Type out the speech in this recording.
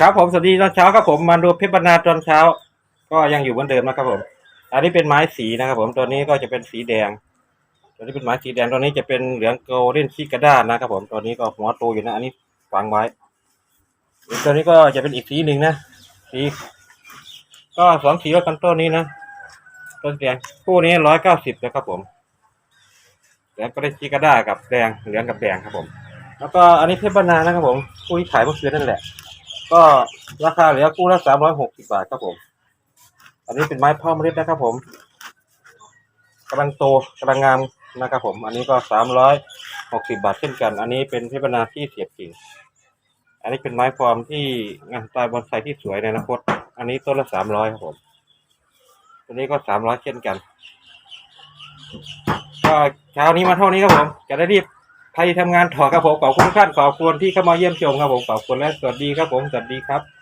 ครับผมสวัสดีตอนเช้าครับผมมาดูเพชรบรรณาตอนเช้า ก็ยังอยู่เหมือนเดิมนะครับผม อันนี้เป็นไม้สีนะครับผมตัวนี้ก็จะเป็นสีแดง ตัวนี้เป็นไม้สีแดงตัวนี้จะเป็นเหลืองโกลเด้นชิกาด้านะครับผมตัวนี้ก็หัวโตอยู่นะ อันนี้ฝังไว้ตัวนี้ก็จะเป็นอีกสีหนึ่งนะสีก็สองสีแล้วกันต้นนี้นะต้นแดงคู่นี้ร้อยเก้าสิบนะครับผมเหลืองโกลเด้นชิกาด้ากับแดงเหลืองกับแดงครับผม แล้วก็อันนี้เพชรบรรณานะครับผมคู่ที่ขายเมื่อคืนนั่นแหละ ก็ราคาเหลือคู่ละสามร้อยหกสิบาทครับผม อันนี้เป็นไม้พ่อเมล็ดนะครับผมกำลังโตกำลังงามนะครับผม อันนี้ก็สามร้อยหกสิบาทเช่นกัน อันนี้เป็นเพชรบรรณาที่เสียบกิ่ง อันนี้เป็นไม้ฟอร์มที่งานสไตล์บอนไซที่สวยในอนาคต อันนี้ต้นละสามร้อยครับผม ตัวนี้ก็สามร้อยเช่นกัน ก็เช้านี้มาเท่านี้ครับผม จะได้รีบ ไปทำงานต่อครับผมขอบคุณทุกท่านขอบคุณที่เข้ามาเยี่ยมชมครับผมขอบคุณและสวัสดีครับผมสวัสดีครับ